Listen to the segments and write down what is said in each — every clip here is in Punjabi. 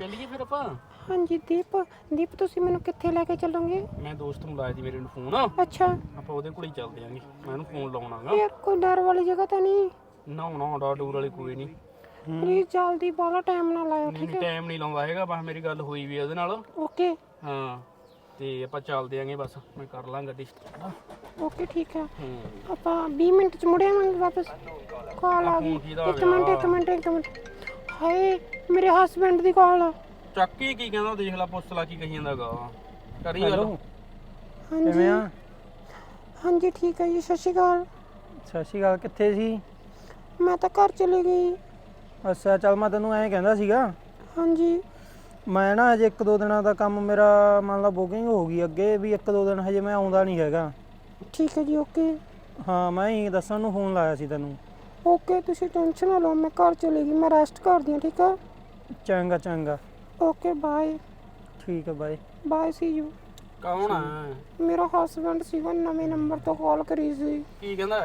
ਚੱਲੀਏ ਫਿਰ ਆਪਾਂ? ਹਾਂਜੀ ਦੀਪ ਦੀਪ ਤੁਸੀਂ ਮੈਨੂੰ ਕਿੱਥੇ ਲੈ ਕੇ ਚੱਲੋਗੇ? ਮੈਂ ਦੋਸਤ ਨੂੰ ਲਾਇਆ ਸੀ ਮੇਰੇ ਨੂੰ ਫੋਨ। ਅੱਛਾ। ਆਪਾਂ ਉਹਦੇ ਕੋਲ ਹੀ ਚੱਲਦੇ ਆਂਗੇ। ਮੈਂ ਉਹਨੂੰ ਫੋਨ ਲਾਉਣਾਗਾ। ਯਾਰ ਕੋਈ ਡਰ ਵਾਲੀ ਜਗ੍ਹਾ ਤਾਂ ਨਹੀਂ? ਨਾ ਨਾ ਡਾ ਡੂਰ ਵਾਲੀ ਕੋਈ ਨਹੀਂ। ਪਲੀਜ਼ ਜਲਦੀ ਬਾਹਲਾ ਟਾਈਮ ਨਾ ਲਾਇਓ ਨਹੀਂ ਠੀਕ ਹੈ? ਟਾਈਮ ਨਹੀਂ ਲਾਉਂਦਾ ਹੈਗਾ ਬਸ ਮੇਰੀ ਗੱਲ ਹੋਈ ਵੀ ਆ ਉਹਦੇ ਨਾਲ। ਓਕੇ। ਹਾਂ ਤੇ ਆਪਾਂ ਚੱਲਦੇ ਆਂਗੇ ਬਸ। ਮੈਂ ਕਰ ਲਾਂ ਗੱਡੀ start। ਓਕੇ ਠੀਕ ਹੈ। ਹੂੰ। ਆਪਾਂ 20 ਮਿੰਟ ਚ ਮੁੜ ਆਵਾਂਗੇ ਵਾਪਸ? ਕਾਲ ਆ ਗਈ। ਇੱਕ ਮਿੰਟ ਇੱਕ ਮਿੰਟ ਇੱਕ ਮਿੰਟ। ਹਾਏ ਮੇਰੇ ਹਸਬੰਡ ਦੀ ਕਾਲ ਚੱਕ ਹੀ ਕੀ ਕਹਿੰਦਾ ਦੇਖ ਲੈ ਪੁੱਛ ਲਾ ਕੀ ਕਹੀ ਜਾਂਦਾਗਾ। ਕਰੀ ਗੱਲ। ਹਾਂਜੀ। ਕਿਵੇਂ ਆ? ਹਾਂਜੀ ਠੀਕ ਹੈ ਜੀ ਸਤਿ ਸ਼੍ਰੀ ਅਕਾਲ। ਸਤਿ ਸ਼੍ਰੀ ਅਕਾਲ ਕਿੱਥੇ ਸੀ? ਮੈਂ ਤਾਂ ਘਰ ਚਲੀ ਗਈ। ਅੱਛਾ ਚੱਲ ਮੈਂ ਤੈਨੂੰ ਐਂ ਕਹਿੰਦਾ ਸੀਗਾ। ਹਾਂਜੀ। ਮੈਂ ਨਾ ਅਜੇ ਇੱਕ ਦੋ ਦਿਨਾਂ ਦਾ ਕੰਮ ਮੇਰਾ ਮੰਨ ਲਾ ਬੁਕਿੰਗ ਹੋ ਗਈ ਅੱਗੇ ਵੀ ਇੱਕ ਦੋ ਦਿਨ ਹਜੇ ਮੈਂ ਆਉਂਦਾ ਨਹੀਂ ਹੈਗਾ। ਠੀਕ ਹੈ ਜੀ ਓਕੇ ਹਾਂ ਮੈਂ ਹੀ ਦੱਸਣ ਨੂੰ ਫੋਨ ਲਾਇਆ ਸੀ ਤੈਨੂੰ। ਓਕੇ ਤੁਸੀਂ ਟੈਨਸ਼ਨ ਨਾ ਲਓ ਮੈਂ ਘਰ ਚਲੀ ਗਈ ਮੈਂ ਰੈਸਟ ਕਰਦੀ ਹਾਂ ਠੀਕ ਹੈ ਚੰਗਾ ਚੰਗਾ। ਓਕੇ ਬਾਏ ਠੀਕ ਹੈ ਬਾਏ। ਬਾਏ ਸੀ ਯੂ ਕੌਣ ਆ? ਮੇਰਾ ਹਸਬੰਡ ਸੀਗਾ ਨਵੇਂ ਨੰਬਰ ਤੋਂ ਕਾਲ ਕਰੀ ਸੀ। ਕੀ ਕਹਿੰਦਾ?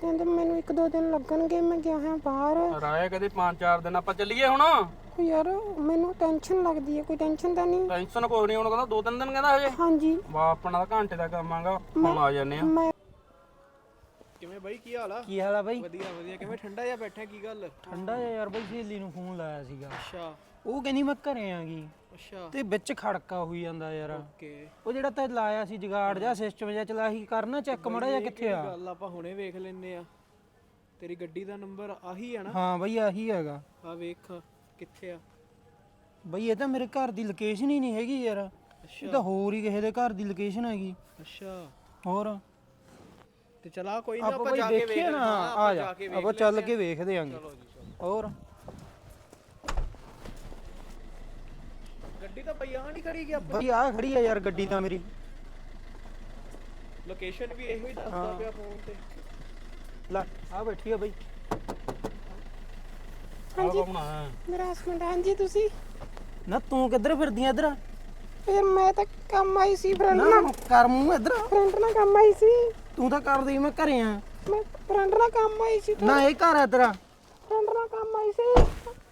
ਕਹਿੰਦੇ ਮੈਨੂੰ ਇੱਕ ਦੋ ਦਿਨ ਲੱਗਣਗੇ ਮੈਂ ਗਿਆ ਹਾਂ ਬਾਹਰ। ਰਾਇਆ ਕਦੇ 5-4 ਦਿਨ ਆਪਾਂ ਚੱਲੀਏ ਹੁਣ। ਉਹ ਯਾਰ ਮੈਨੂੰ ਟੈਨਸ਼ਨ ਲੱਗਦੀ ਹੈ ਕੋਈ ਟੈਨਸ਼ਨ ਤਾਂ ਨਹੀਂ। ਟੈਨਸ਼ਨ ਕੋਈ ਨਹੀਂ ਹੁਣ ਕਹਿੰਦਾ ਦੋ ਤਿੰਨ ਦਿਨ ਕਹਿੰਦਾ ਹਜੇ। ਹਾਂਜੀ। ਵਾ ਆਪਣਾ ਤਾਂ ਘੰਟੇ ਦਾ ਕੰਮ ਆਗਾ ਹੁਣ ਆ ਜਾਂਦੇ ਆ। ਮੈਂ ਕਿਵੇਂ ਬਾਈ ਕੀ ਹਾਲ ਆ? ਕੀ ਹਾਲ ਆ ਬਾਈ? ਵਧੀਆ ਵਧੀਆ। ਕਿਵੇਂ ਠੰਡਾ ਜਿਹਾ ਬੈਠਾ ਕੀ ਗੱਲ? ਠੰਡਾ ਜਿਹਾ ਯਾਰ ਬਾਈ ਸਹੇਲੀ ਨੂੰ ਫੋਨ ਲਾਇਆ ਸੀਗਾ। ਅੱਛਾ। ਉਹ ਕਹਿੰਦੀ ਮੈਂ ਘਰੇ ਆਂਗੀ। ਅੱਛਾ। ਤੇ ਵਿੱਚ ਖੜਕਾ ਹੋਈ ਜਾਂਦਾ ਯਾਰ। ਓਕੇ। ਉਹ ਜਿਹੜਾ ਤੇ ਲਾਇਆ ਸੀ ਜਗਾੜ ਜਾਂ ਸਿਸਟਮ ਜਿਹਾ ਚਲਾ ਸੀ ਕਰਨਾ ਚੈੱਕ ਮੜਾ ਜਾਂ ਕਿੱਥੇ ਆ? ਗੱਲ ਆਪਾਂ ਹੁਣੇ ਵੇਖ ਲੈਨੇ ਆ। ਤੇਰੀ ਗੱਡੀ ਦਾ ਨੰਬਰ ਆਹੀ ਆ ਨਾ? ਹਾਂ ਬਾਈ ਆਹੀ ਹੈਗਾ। ਆ ਵੇਖ ਕਿੱਥੇ ਆ? ਬਈ ਇਹ ਤਾਂ ਮੇਰੇ ਘਰ ਦੀ ਲੋਕੇਸ਼ਨ ਹੀ ਨਹੀਂ ਹੈਗੀ ਯਾਰ। ਇਹ ਤਾਂ ਹੋਰ ਹੀ ਕਿਸੇ ਦੇ ਘਰ ਦੀ ਲੋਕੇਸ਼ਨ ਹੈਗੀ। ਅੱਛਾ। ਹੋਰ? ਤੇ ਚਲਾ ਕੋਈ ਨਾ ਆਪਾਂ ਜਾ ਕੇ ਦੇਖੀਏ ਵੇਖ ਨਾ ਹਾਂ, ਆ ਜਾ ਆਪਾਂ ਚੱਲ ਕੇ ਵੇਖਦੇ ਆਂਗੇ ਹੋਰ? ਗੱਡੀ ਤਾਂ ਪਈ ਆ ਨਹੀਂ ਖੜੀ ਗਿਆ ਬਈ ਆ ਖੜੀ ਆ ਯਾਰ ਗੱਡੀ ਤਾਂ ਮੇਰੀ। ਲੋਕੇਸ਼ਨ ਵੀ ਇਹੋ ਹੀ ਦੱਸਦਾ ਪਿਆ ਫੋਨ ਤੇ। ਲੈ ਆ ਬੈਠੀ ਆ ਬਈ। ਹਾਂਜੀ। ਮੇਰਾ ਹਸਬੰਡ ਹਾਂਜੀ ਤੁਸੀਂ? ਨਾ ਤੂੰ ਕਿੱਧਰ ਫਿਰਦੀ ਆ ਇੱਧਰ? ਫਿਰ ਮੈਂ ਤਾਂ ਕੰਮ ਆਈ ਸੀ ਫਰੈਂਡ ਨਾ ਨਾਲ। ਕਰ ਮੂੰਹ ਇੱਧਰ। ਫਰੈਂਡ ਨਾਲ ਕੰਮ ਆਈ ਸੀ। ਤੂੰ ਤਾਂ ਕਰਦੀ ਮੈਂ ਘਰੇ ਆ। ਮੈਂ ਫਰੈਂਡ ਨਾਲ ਕੰਮ ਆਈ ਸੀ ਨਾ ਇਹ ਘਰ ਆ ਤੇਰਾ। ਫਰੈਂਡ ਨਾਲ ਕੰਮ ਆਈ ਸੀ।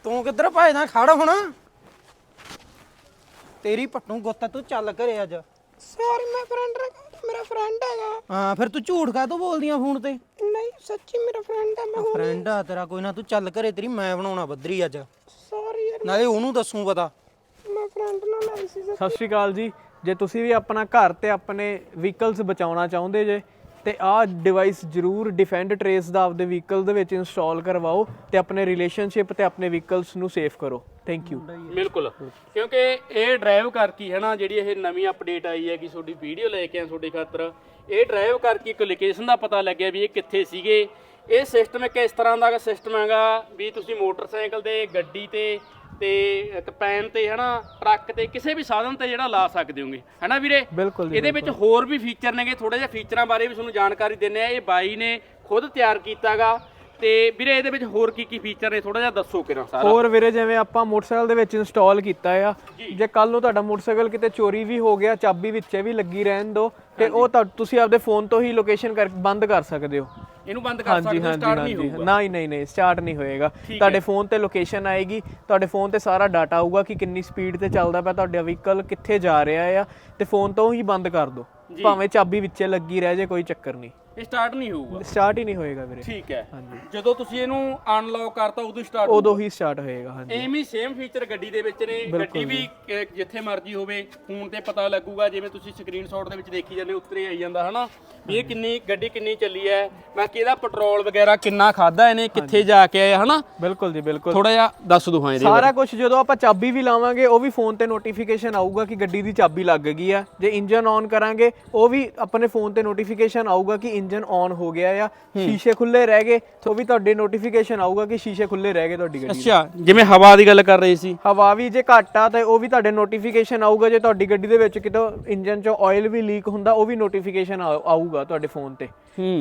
ਤੂੰ ਕਿੱਧਰ ਭਜਦਾ ਖੜ ਹੁਣ। ਤੇਰੀ ਪੱਟੂ ਗੁੱਤ ਤੂੰ ਚੱਲ ਘਰੇ ਅੱਜ। ਸੌਰੀ ਮੈਂ ਫਰੈਂਡ ਨਾਲ ਮੇਰਾ ਫਰੈਂਡ ਹੈਗਾ। ਹਾਂ ਫਿਰ ਤੂੰ ਝੂਠ ਕਾ ਤੂੰ ਬੋਲਦੀਆਂ ਫੋਨ ਤੇ? ਨਹੀਂ ਸੱਚੀ ਮੇਰਾ ਫਰੈਂਡ ਹੈ ਮੈਂ ਹੁਣ ਫਰੈਂਡ ਆ ਤੇਰਾ ਕੋਈ ਨਾ ਤੂੰ ਚੱਲ ਘਰੇ ਤੇਰੀ ਮੈਂ ਬਣਾਉਣਾ ਬੱਦਰੀ ਅੱਜ। ਸੌਰੀ ਯਾਰ ਨਾਲੇ ਉਹਨੂੰ ਦੱਸੂ ਪਤਾ। ਮੈਂ ਫਰੈਂਡ ਨਾਲ ਆਈ ਸੀ ਸਤਿ ਸ਼੍ਰੀ ਅਕਾਲ ਜੀ। ਜੇ ਤੁਸੀਂ ਵੀ ਆਪਣਾ ਘਰ ਤੇ ਆਪਣੇ ਵਹੀਕਲਸ ਬਚਾਉਣਾ ਚਾਹੁੰਦੇ ਜੇ ਤੇ ਆਹ ਡਿਵਾਈਸ ਜਰੂਰ ਡਿਫੈਂਡ ਟਰੇਸ ਦਾ ਆਪਦੇ ਵਹੀਕਲ ਦੇ ਵਿੱਚ ਇੰਸਟਾਲ ਕਰਵਾਓ ਤੇ ਆਪਣੇ ਰਿਲੇਸ਼ਨਸ਼ਿਪ ਤੇ ਆਪਣੇ ਵਹੀਕਲਸ ਨੂੰ ਸੇਫ ਕਰੋ। ਥੈਂਕ ਯੂ ਬਿਲਕੁਲ। ਕਿਉਂਕਿ ਇਹ ਡਰਾਈਵ ਕਰਕੇ ਹੈ ਨਾ ਜਿਹੜੀ ਇਹ ਨਵੀਂ ਅਪਡੇਟ ਆਈ ਹੈ ਕਿ ਤੁਹਾਡੀ ਵੀਡੀਓ ਲੈ ਕੇ ਆ ਤੁਹਾਡੇ ਖਾਤਰ, ਇਹ ਡਰਾਈਵ ਕਰਕੇ ਇੱਕ ਲੋਕੇਸ਼ਨ ਦਾ ਪਤਾ ਲੱਗਿਆ ਵੀ ਇਹ ਕਿੱਥੇ ਸੀਗੇ। ਇਹ ਸਿਸਟਮ ਇੱਕ ਇਸ ਤਰ੍ਹਾਂ ਦਾ ਸਿਸਟਮ ਹੈਗਾ ਵੀ ਤੁਸੀਂ ਮੋਟਰਸਾਈਕਲ ਤੇ, ਗੱਡੀ ਤੇ ਤੇ ਇੱਕ ਪੈਨ ਤੇ ਹਨਾ ਟਰੱਕ ਤੇ ਕਿਸੇ ਵੀ ਸਾਧਨ ਤੇ ਜਿਹੜਾ ਲਾ ਸਕਦੇ ਹੋਗੇ। ਹਨਾ ਵੀਰੇ? ਬਿਲਕੁਲ ਜੀ ਇਹਦੇ ਵਿੱਚ ਹੋਰ ਵੀ ਫੀਚਰ ਨੇਗੇ ਥੋੜੇ ਜਿਹਾ ਫੀਚਰਾਂ ਬਾਰੇ ਵੀ ਤੁਹਾਨੂੰ ਜਾਣਕਾਰੀ ਦਿੰਨੇ ਆ ਇਹ ਬਾਈ ਨੇ ਖੁਦ ਤਿਆਰ ਕੀਤਾਗਾ। ਤੇ ਵੀਰੇ ਇਹਦੇ ਵਿੱਚ ਹੋਰ ਕੀ ਕੀ ਫੀਚਰ ਨੇ? ਥੋੜਾ ਜਿਹਾ ਦੱਸੋ ਕਿਰਾਂ ਸਾਰਾ। ਹੋਰ ਵੀਰੇ ਜਿਵੇਂ ਆਪਾਂ ਮੋਟਰਸਾਈਕਲ ਦੇ ਵਿੱਚ ਇੰਸਟਾਲ ਕੀਤਾ ਆ। ਜੇ। ਕੱਲ ਨੂੰ ਤੁਹਾਡਾ ਮੋਟਰਸਾਈਕਲ ਕਿਤੇ ਚੋਰੀ ਵੀ ਹੋ ਗਿਆ ਚਾਬੀ ਵਿੱਚੇ ਵੀ ਲੱਗੀ ਰਹਿਣ ਦੋ ਤੇ ਉਹ ਤਾਂ ਤੁਸੀਂ ਆਪਦੇ ਫੋਨ ਤੋਂ ਹੀ ਲੋਕੇਸ਼ਨ ਕਰ ਬੰਦ ਕਰ ਸਕਦੇ ਹੋ। ਇਹਨੂੰ ਬੰਦ ਕਰ ਸਕਦੇ ਹੋ ਸਟਾਰਟ ਨਹੀਂ ਹੋਊਗਾ। ਨਹੀਂ ਨਹੀਂ ਨਹੀਂ ਸਟਾਰਟ ਨਹੀਂ ਹੋਏਗਾ। ਤੁਹਾਡੇ ਫੋਨ ਤੇ ਲੋਕੇਸ਼ਨ ਆਏਗੀ ਤੁਹਾਡੇ ਫੋਨ ਤੇ ਸਾਰਾ ਡਾਟਾ ਆਊਗਾ ਕਿ ਕਿੰਨੀ ਸਪੀਡ ਤੇ ਚੱਲਦਾ ਪਿਆ ਤੁਹਾਡਾ ਵਹੀਕਲ ਕਿੱਥੇ ਜਾ ਰਿਹਾ ਆ ਤੇ ਫੋਨ ਤੋਂ ਹੀ ਬੰਦ ਕਰ ਦਿਓ। ਭਾਵੇਂ ਚਾਬੀ ਵਿੱਚੇ ਲੱਗੀ ਰਹਿ ਜੇ ਕੋਈ ਚੱਕਰ ਨਹੀਂ। ਇਹ ਸਟਾਰਟ ਨਹੀਂ ਹੋਊਗਾ। ਸਟਾਰਟ ਹੀ ਨਹੀਂ ਹੋਏਗਾ ਵੀਰੇ। ਠੀਕ ਹੈ। ਹਾਂਜੀ। ਜਦੋਂ ਤੁਸੀਂ ਇਹਨੂੰ ਅਨਲੌਕ ਕਰਤਾ ਉਦੋਂ ਸਟਾਰਟ ਉਦੋਂ ਹੀ ਸਟਾਰਟ ਹੋਏਗਾ ਹਾਂਜੀ। ਐਵੇਂ ਸੇਮ ਫੀਚਰ ਗੱਡੀ ਦੇ ਵਿੱਚ ਨੇ। ਗੱਡੀ ਵੀ ਜਿੱਥੇ ਮਰਜ਼ੀ ਹੋਵੇ ਫੋਨ ਤੇ ਪਤਾ ਲੱਗੂਗਾ ਜਿਵੇਂ ਤੁਸੀਂ ਸਕਰੀਨਸ਼ਾਟ ਦੇ ਵਿੱਚ ਦੇਖੀ ਜਾਂਦੇ ਉੱਤਰੇ ਆਈ ਜਾਂਦਾ ਹਨਾ? ਵੀ ਇਹ ਕਿੰਨੀ ਗੱਡੀ ਕਿੰਨੀ ਚੱਲੀ ਹੈ ਬਾਕੀ ਇਹਦਾ ਪੈਟਰੋਲ ਵਗੈਰਾ ਕਿੰਨਾ ਖਾਦਾ ਇਹਨੇ ਕਿੱਥੇ ਜਾ ਕੇ ਆਇਆ ਹਨਾ? ਬਿਲਕੁਲ ਜੀ ਬਿਲਕੁਲ। ਥੋੜਾ ਜਿਹਾ ਦੱਸ ਦੋ ਹਾਂ ਇਹਦੇ ਸਾਰਾ ਕੁਝ ਜਦੋਂ ਆਪਾਂ ਚਾਬੀ ਵੀ ਲਾਵਾਂਗੇ ਉਹ ਵੀ ਫੋਨ ਤੇ ਨੋਟੀਫਿਕੇਸ਼ਨ ਆਊਗਾ ਕਿ ਗੱਡੀ ਦੀ ਚਾਬੀ ਲੱਗ ਗਈ ਆ ਜੇ ਇੰਜਨ ਔਨ ਕਰਾਂਗੇ ਉਹ ਵੀ ਆਪਣੇ ਫੋਨ ਤੇ ਨੋਟੀਫਿਕੇਸ਼ਨ ਆਊਗਾ ਕਿ ਇੰਜਨ ਔਨ ਹੋ ਗਿਆ ਆ ਸ਼ੀਸ਼ੇ ਖੁੱਲੇ ਰਹਿ ਗਏ ਤਾਂ ਉਹ ਵੀ ਤੁਹਾਡੇ ਨੋਟੀਫਿਕੇਸ਼ਨ ਆਊਗਾ ਕਿ ਸ਼ੀਸ਼ੇ ਖੁੱਲੇ ਰਹਿ ਗਏ ਤੁਹਾਡੀ ਗੱਡੀ ਦੇ। ਅੱਛਾ ਜਿਵੇਂ ਹਵਾ ਦੀ ਗੱਲ ਕਰ ਰਹੇ ਸੀ। ਹਵਾ ਵੀ ਜੇ ਘੱਟ ਆ ਤੇ ਉਹ ਵੀ ਤੁਹਾਡੇ ਨੋਟੀਫਿਕੇਸ਼ਨ ਆਊਗਾ ਜੇ ਤੁਹਾਡੀ ਗੱਡੀ ਦੇ ਵਿੱਚ ਕਿਤੋਂ ਇੰਜਨ ਚੋਂ ਆਇਲ ਵੀ ਲੀਕ ਹੁੰਦਾ ਉਹ ਵੀ ਨੋਟੀਫਿਕੇਸ਼ਨ ਆਊਗਾ ਤੁਹਾਡੇ ਫੋਨ ਤੇ।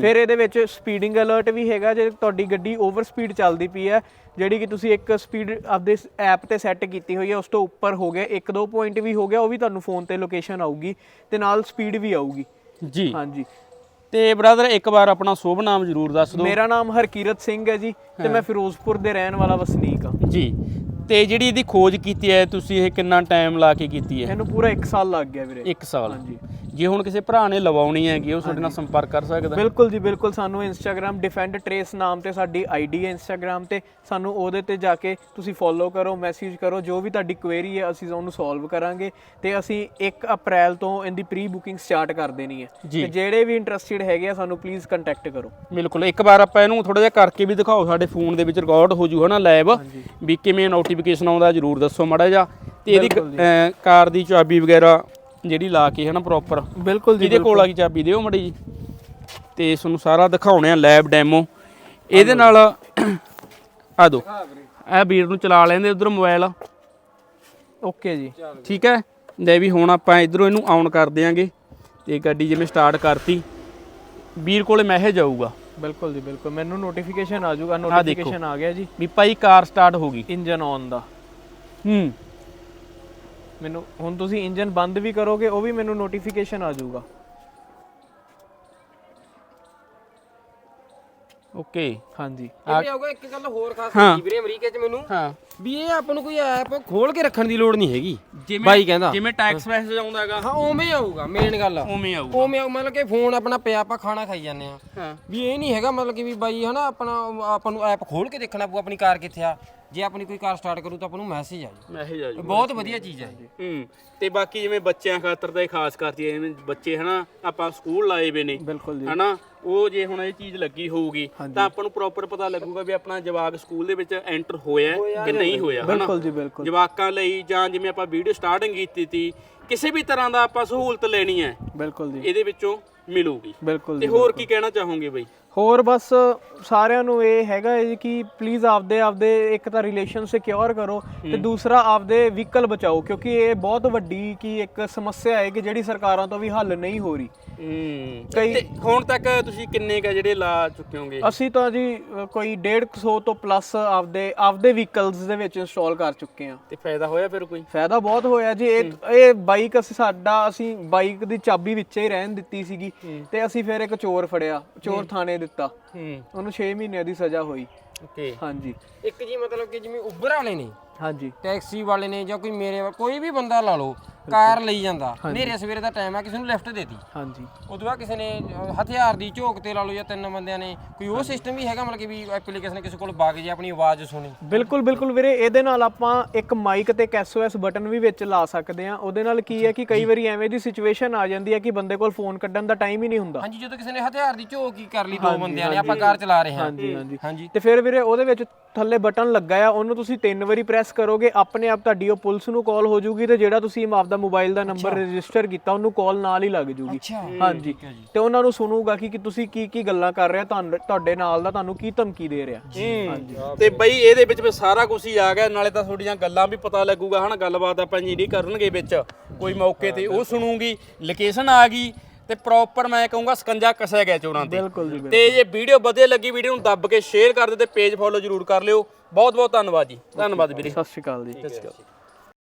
ਫਿਰ ਇਹਦੇ ਵਿੱਚ ਸਪੀਡਿੰਗ ਅਲਰਟ ਵੀ ਹੈਗਾ ਜੇ ਤੁਹਾਡੀ ਗੱਡੀ ਓਵਰ ਸਪੀਡ ਚੱਲਦੀ ਪਈ ਹੈ ਜਿਹੜੀ ਕਿ ਤੁਸੀਂ ਇੱਕ ਸਪੀਡ ਆਪਦੇ ਐਪ ਤੇ ਸੈੱਟ ਕੀਤੀ ਹੋਈ ਹੈ ਉਸ ਤੋਂ ਉੱਪਰ ਹੋ ਗਿਆ ਇੱਕ ਦੋ ਪੁਆਇੰਟ ਵੀ ਹੋ ਗਿਆ ਉਹ ਵੀ ਤੁਹਾਨੂੰ ਫੋਨ ਤੇ ਲੋਕੇਸ਼ਨ ਆਊਗੀ ਤੇ ਨਾਲ ਸਪੀਡ ਵੀ ਆਊਗੀ। ਜੀ। ਹਾਂਜੀ। ਤੇ ਬ੍ਰਦਰ ਇੱਕ ਵਾਰ ਆਪਣਾ ਸ਼ੁਭ ਨਾਮ ਜ਼ਰੂਰ ਦੱਸ ਦਿਓ। ਮੇਰਾ ਨਾਮ ਹਰਕੀਰਤ ਸਿੰਘ ਹੈ ਜੀ ਤੇ ਮੈਂ ਫਿਰੋਜ਼ਪੁਰ ਦੇ ਰਹਿਣ ਵਾਲਾ ਵਸਨੀਕ ਹਾਂ। ਜੀ ਤੇ ਜਿਹੜੀ ਇਹਦੀ ਖੋਜ ਕੀਤੀ ਹੈ ਤੁਸੀਂ ਇਹ ਕਿੰਨਾ ਟਾਈਮ ਲਾ ਕੇ ਕੀਤੀ ਹੈ? ਇਹਨੂੰ ਪੂਰਾ 1 ਸਾਲ ਲੱਗ ਗਿਆ ਵੀਰੇ। 1 ਸਾਲ। ਹਾਂਜੀ। ਜੇ ਹੁਣ ਕਿਸੇ ਭਰਾ ਨੇ ਲਵਾਉਣੀ ਹੈਗੀ ਉਹ ਤੁਹਾਡੇ ਨਾਲ ਸੰਪਰਕ ਕਰ ਸਕਦਾ ਬਿਲਕੁਲ ਜੀ ਬਿਲਕੁਲ। ਸਾਨੂੰ ਇੰਸਟਾਗ੍ਰam ਡਿਫੈਂਡ ਟ੍ਰੇਸ ਨਾਮ ਤੇ ਸਾਡੀ ਆਈਡੀ ਹੈ ਇੰਸਟਾਗ੍ਰam ਤੇ। ਸਾਨੂੰ ਉਹਦੇ ਤੇ ਜਾ ਕੇ ਤੁਸੀਂ ਫੋਲੋ ਕਰੋ ਮੈਸੇਜ ਕਰੋ। ਜੋ ਵੀ ਤੁਹਾਡੀ ਕੁਐਰੀ ਹੈ ਅਸੀਂ ਉਹਨੂੰ ਸੋਲਵ ਕਰਾਂਗੇ। ਤੇ ਅਸੀਂ 1 ਅਪ੍ਰੈਲ ਤੋਂ ਇਹਦੀ ਪ੍ਰੀ ਬੁਕਿੰਗ ਸਟਾਰਟ ਕਰ ਦੇਣੀ ਹੈ। ਤੇ ਜਿਹੜੇ ਵੀ ਇੰਟਰਸਟਿਡ ਹੈਗੇ ਆ ਸਾਨੂੰ ਪਲੀਜ਼ ਕੰਟੈਕਟ ਕਰੋ। ਬਿਲਕੁਲ। ਇੱਕ ਵਾਰ ਆਪਾਂ ਇਹਨੂੰ ਥੋੜਾ ਜਿਹਾ ਕਰਕੇ ਵੀ ਦਿਖਾਓ। ਸਾਡੇ ਫੋਨ ਦੇ ਵਿੱਚ ਰਿਕਾਰਡ ਹੋ ਜੂ ਹਨਾ ਲਾਈਵ ਵੀ ਕਿਵੇਂ ਨੋਟੀਫਿਕੇਸ਼ਨ ਆਉਂਦਾ ਜਰੂਰ ਦੱਸੋ ਮਾੜਾ ਜਿਹਾ। ਤੇ ਇਹਦੀ ਕਾਰ ਦੀ ਚਾਬੀ ਵਗੈਰਾ ਜਿਹੜੀ ਲਾ ਕੇ ਹਨਾ ਪ੍ਰੋਪਰ ਬਿਲਕੁਲ ਜੀ ਇਹਦੇ ਕੋਲ ਆ ਕੀ ਚਾਬੀ ਦਿਓ ਮੜੀ ਜੀ। ਤੇ ਤੁਹਾਨੂੰ ਸਾਰਾ ਦਿਖਾਉਣੇ ਆ ਲੈਬ ਡੈਮੋ ਇਹਦੇ ਨਾਲ ਆ ਦੋ। ਇਹ ਵੀਰ ਨੂੰ ਚਲਾ ਲੈਂਦੇ ਉਧਰ ਮੋਬਾਈਲ ਓਕੇ ਜੀ। ਠੀਕ ਹੈ? ਲੈ ਵੀ ਹੁਣ ਆਪਾਂ ਇਧਰੋਂ ਇਹਨੂੰ ਆਨ ਕਰ ਦਿਆਂਗੇ। ਤੇ ਗੱਡੀ ਜਿਵੇਂ ਸਟਾਰਟ ਕਰਤੀ ਵੀਰ ਕੋਲੇ ਮੈਸੇਜ ਆਊਗਾ। ਬਿਲਕੁਲ ਜੀ ਬਿਲਕੁਲ। ਮੈਨੂੰ ਨੋਟੀਫਿਕੇਸ਼ਨ ਆ ਜਾਊਗਾ। ਨੋਟੀਫਿਕੇਸ਼ਨ ਆ ਗਿਆ ਜੀ। ਵੀ ਭਾਈ ਕਾਰ ਸਟਾਰਟ ਹੋ ਗਈ। ਇੰਜਨ ਔਨ ਦਾ। ਹੂੰ। ਮੈਨੂੰ ਹੁਣ ਤੁਸੀਂ ਇੰਜਨ ਬੰਦ ਵੀ ਕਰੋਗੇ ਉਹ ਵੀ ਮੈਨੂੰ ਨੋਟੀਫਿਕੇਸ਼ਨ ਆ ਜਾਊਗਾ। ਓਕੇ ਹਾਂਜੀ। ਇਹ ਆਊਗਾ ਇੱਕ ਗੱਲ ਹੋਰ ਖਾਸ ਹਾਂ। ਵੀਰੇ ਅਮਰੀਕਾ 'ਚ ਮੈਨੂੰ। ਹਾਂ। ਵੀ ਇਹ ਆਪਾਂ ਨੂੰ ਕੋਈ ਐਪ ਖੋਲ ਕੇ ਰੱਖਣ ਦੀ ਲੋੜ ਨਹੀਂ ਹੈਗੀ। ਜਿਵੇਂ ਬਾਈ ਕਹਿੰਦਾ। ਜਿਵੇਂ ਟੈਕਸ ਮੈਸੇਜ ਆਉਂਦਾ ਹੈਗਾ। ਹਾਂ ਉਵੇਂ ਆਊਗਾ ਮੇਨ ਗੱਲ ਉਵੇਂ ਆਊਗਾ। ਉਵੇਂ ਆਊ, ਮਤਲਬ ਕਿ ਫੋਨ ਆਪਣਾ ਪਿਆ ਆਪਾਂ ਖਾਣਾ ਖਾਈ ਜਾਂਦੇ ਆ ਹਾਂ। ਵੀ ਇਹ ਨਹੀਂ ਹੈਗਾ ਮਤਲਬ ਕਿ ਵੀ ਬਾਈ ਹਨਾ ਆਪਣਾ ਆਪਾਂ ਨੂੰ ਐਪ ਖੋਲ ਕੇ ਦੇਖਣਾ ਪਊ ਆਪਣੀ ਕਾਰ ਕਿੱਥੇ ਆ। ਜੇ ਆਪਣੀ ਕੋਈ ਕਾਰ ਸਟਾਰਟ ਕਰੂ ਤਾਂ ਆਪਾਂ ਨੂੰ ਮੈਸੇਜ ਆ ਜਾਊ ਮੈਸੇਜ ਆ ਜੂ ਬਹੁਤ ਵਧੀਆ ਚੀਜ਼ ਹੈ। ਹੂੰ ਤੇ ਬਾਕੀ ਜਿਵੇਂ ਬੱਚਿਆਂ ਖਾਤਰ ਤਾਂ ਇਹ ਖਾਸ ਕਰਤੀ ਹੈ ਜਿਵੇਂ ਬੱਚੇ ਹਨਾ ਆਪਾਂ ਸਕੂਲ ਲਾਏ ਵੇ ਨੇ। ਬਿਲਕੁਲ ਜੀ। ਹਨਾ ਉਹ ਜੇ ਹੁਣ ਇਹ ਚੀਜ਼ ਲੱਗੀ ਹੋਊਗੀ ਤਾਂ ਆਪਾਂ ਨੂੰ ਪ੍ਰੋਪਰ ਪਤਾ ਲੱਗੂਗਾ ਵੀ ਆਪਣਾ ਜਵਾਕ ਸਕੂਲ ਦੇ ਵਿੱਚ ਐਂਟਰ ਹੋਇਆ ਕਿ ਨਹੀਂ ਹੋਇਆ ਹਨਾ? ਬਿਲਕੁਲ ਜੀ ਬਿਲਕੁਲ। ਜਵਾਕਾਂ ਲਈ ਜਾਂ ਜਿਵੇਂ ਆਪਾਂ ਵੀਡੀਓ ਸਟਾਰਟਿੰਗ ਕੀਤੀ ਤੀ ਕਿਸੇ ਵੀ ਤਰ੍ਹਾਂ ਦਾ ਆਪਾਂ ਸਹੂਲਤ ਲੈਣੀ ਹੈ ਬਿਲਕੁਲ ਜੀ। ਇਹਦੇ ਵਿੱਚੋਂ ਮਿਲੂਗੀ। ਬਿਲਕੁਲ ਤੇ ਹੋਰ ਕੀ ਕਹਿਣਾ ਚਾਹੋਗੇ ਬਈ? ਹੋਰ ਬਸ ਸਾਰਿਆਂ ਨੂੰ ਇਹ ਹੈਗਾ ਹੈ ਜੀ ਕਿ ਪਲੀਜ਼ ਆਪਦੇ ਆਪਦੇ ਇੱਕ ਤਾਂ ਰਿਲੇਸ਼ਨ ਸਿਕਿਉਰ ਕਰੋ ਤੇ ਦੂਸਰਾ ਆਪਦੇ ਵਹੀਕਲ ਬਚਾਓ ਕਿਉਂਕਿ ਇਹ ਬਹੁਤ ਵੱਡੀ ਕੀ ਇੱਕ ਸਮੱਸਿਆ ਹੈ ਕਿ ਜਿਹੜੀ ਸਰਕਾਰਾਂ ਤੋਂ ਵੀ ਹੱਲ ਨਹੀਂ ਹੋ ਰਹੀ। ਹੂੰ। ਕਈ- ਤੇ ਹੁਣ ਤੱਕ ਤੁਸੀਂ ਕਿੰਨੇ ਕ ਜਿਹੜੇ ਲਾ ਚੁੱਕੇ ਹੋਗੇ? ਅਸੀਂ ਤਾਂ ਜੀ ਕੋਈ 150 ਤੋਂ ਪਲੱਸ ਆਪਦੇ ਆਪਦੇ ਵਹੀਕਲਸ ਦੇ ਵਿੱਚ ਇੰਸਟਾਲ ਕਰ ਚੁੱਕੇ ਹਾਂ। ਤੇ ਫਾਇਦਾ ਹੋਇਆ ਫਿਰ ਕੋਈ? ਫਾਇਦਾ ਬਹੁਤ ਹੋਇਆ ਜੀ। ਇਹ ਇਹ ਬਾਈਕ ਅਸੀਂ ਸਾਡਾ ਅਸੀਂ ਬਾਈਕ ਦੀ ਚਾਬੀ ਵਿੱਚੇ ਹੀ ਰਹਿਣ ਦਿੱਤੀ ਸੀਗੀ ਤੇ ਅਸੀਂ ਫਿਰ ਇੱਕ ਚੋਰ ਫੜਿਆ। ਚੋਰ ਥਾਣੇ ਦਿੱਤਾ। ਹੂੰ। ਉਹਨੂੰ 6 ਮਹੀਨਿਆਂ ਦੀ ਸਜ਼ਾ ਹੋਈ। ਓਕੇ। ਹਾਂਜੀ। ਇੱਕ ਜੀ ਮਤਲਬ ਕਿ ਜਿਵੇਂ ਉਬਰ ਵਾਲੇ ਨੇ ਹਾਂਜੀ। ਟੈਕਸੀ ਵਾਲੇ ਨੇ ਜਾਂ ਕੋਈ ਮੇਰੇ ਕੋਈ ਵੀ ਬੰਦਾ ਲਾ ਲਓ ਕਾਰ ਲਈ ਜਾਂਦਾ ਹਨੇਰੇ ਸਵੇਰੇ ਦਾ ਟਾਈਮ ਆ ਕਿਸੇ ਨੂੰ ਲਿਫਟ ਦੇਤੀ ਹਾਂਜੀ। ਉਦੋਂ ਬਾਅਦ ਕਿਸੇ ਨੇ ਹਥਿਆਰ ਦੀ ਝੋਕ ਤੇ ਲਾ ਲਓ ਜਾਂ ਤਿੰਨ ਬੰਦਿਆਂ ਨੇ ਕੋਈ ਉਹ ਸਿਸਟਮ ਵੀ ਹੈਗਾ ਮਤਲਬ ਕਿ ਵੀ ਐਪਲੀਕੇਸ਼ਨ ਕਿਸੇ ਕੋਲ ਵਗ ਜੇ ਆਪਣੀ ਆਵਾਜ਼ ਸੁਣੀ। ਬਿਲਕੁਲ ਬਿਲਕੁਲ ਵੀਰੇ ਇਹਦੇ ਨਾਲ ਆਪਾਂ ਇੱਕ ਮਾਈਕ ਤੇ ਇੱਕ ਐਸਓਐਸ ਬਟਨ ਵੀ ਵਿੱਚ ਲਾ ਸਕਦੇ ਆ ਉਹਦੇ ਨਾਲ ਕੀ ਹੈ ਕਿ ਕਈ ਵਾਰੀ ਐਵੇਂ ਦੀ ਸਿਚੁਏਸ਼ਨ ਆ ਜਾਂਦੀ ਹੈ ਕਿ ਬੰਦੇ ਕੋਲ ਫੋਨ ਕੱਢਣ ਦਾ ਟਾਈਮ ਹੀ ਨਹੀਂ ਹੁੰਦਾ। ਹਾਂਜੀ ਜਦੋਂ ਕਿਸੇ ਨੇ ਹਥਿਆਰ ਦੀ ਝੋਕ ਹੀ ਕਰ ਲਈ ਦੋ ਬੰਦਿਆਂ ਨੇ ਆਪਾਂ ਕਾਰ ਚਲਾ ਰਹੇ ਹਾਂ। ਹਾਂਜੀ ਹਾਂਜੀ। ਹਾਂਜੀ। ਤੇ ਫਿਰ ਵੀਰੇ ਉਹਦੇ ਵਿੱਚ ਥੱਲੇ ਬਟਨ ਲੱਗਾ ਆ ਉਹਨੂੰ ਤੁਸੀਂ ਤਿੰਨ ਵਾਰੀ ਪ੍ਰੈਸ ਕਰੋਗੇ ਆਪਣੇ ਆਪ ਤੁਹਾਡੀ ਉਹ ਪੁਲਿਸ ਨੂੰ ਕਾਲ ਹੋ ਜਾਊਗੀ ਤੇ ਜਿਹੜਾ ਤੁਸੀਂ ਆਪਦਾ ਮੋਬਾਈਲ ਦਾ ਨੰਬਰ ਰਜਿਸਟਰ ਕੀਤਾ ਉਹਨੂੰ ਕਾਲ ਨਾਲ ਹੀ ਲੱਗ ਅੱਛਾ। ਹਾਂਜੀ। ਤੇ ਉਹਨਾਂ ਨੂੰ ਸੁਣੂਗਾ ਕਿ ਕਿ ਤੁਸੀਂ ਕੀ ਕੀ ਗੱਲਾਂ ਕਰ ਰਹੇ ਤੁਹਾਨੂੰ ਤੁਹਾਡੇ ਨਾਲ ਦਾ ਤੁਹਾਨੂੰ ਕੀ ਧਮਕੀ ਦੇ ਰਿਹਾ। ਹਾਂਜੀ। ਤੇ ਬਈ ਇਹਦੇ ਵਿੱਚ ਵੀ ਸਾਰਾ ਕੁਝ ਹੀ ਆ ਗਿਆ ਨਾਲੇ ਤਾਂ ਤੁਹਾਡੀਆਂ ਗੱਲਾਂ ਵੀ ਪਤਾ ਲੱਗੂਗਾ ਹਨਾ ਗੱਲਬਾਤ ਆਪਾਂ ਜਿਹੜੀ ਕਰਨਗੇ ਵਿੱਚ ਕੋਈ ਮੌਕੇ ਤੇ ਉਹ ਸੁਣੂਗੀ ਲੋਕੇਸ਼ਨ ਆ ਗਈ ਤੇ ਪ੍ਰੋਪਰ ਮੈਂ ਕਹੂੰਗਾ ਸਕੰਜਾ ਕਸਿਆ ਗਿਆ ਚੋਰਾਂ ਤੇ। ਬਿਲਕੁਲ ਜੀ ਤੇ ਜੇ ਵੀਡੀਓ ਵਧੀਆ ਲੱਗੀ ਵੀਡੀਓ ਨੂੰ ਦੱਬ ਕੇ ਸ਼ੇਅਰ ਕਰ ਦਿਓ ਤੇ ਪੇਜ ਫੋਲੋ ਜ਼ਰੂਰ ਕਰ ਲਿਓ। ਬਹੁਤ ਬਹੁਤ ਧੰਨਵਾਦ ਜੀ। ਧੰਨਵਾਦ ਵੀਰੇ। ਸਤਿ ਸ਼੍ਰੀ ਅਕਾਲ ਜੀ। ਸਤਿ ਸ਼੍ਰੀ ਅਕਾਲ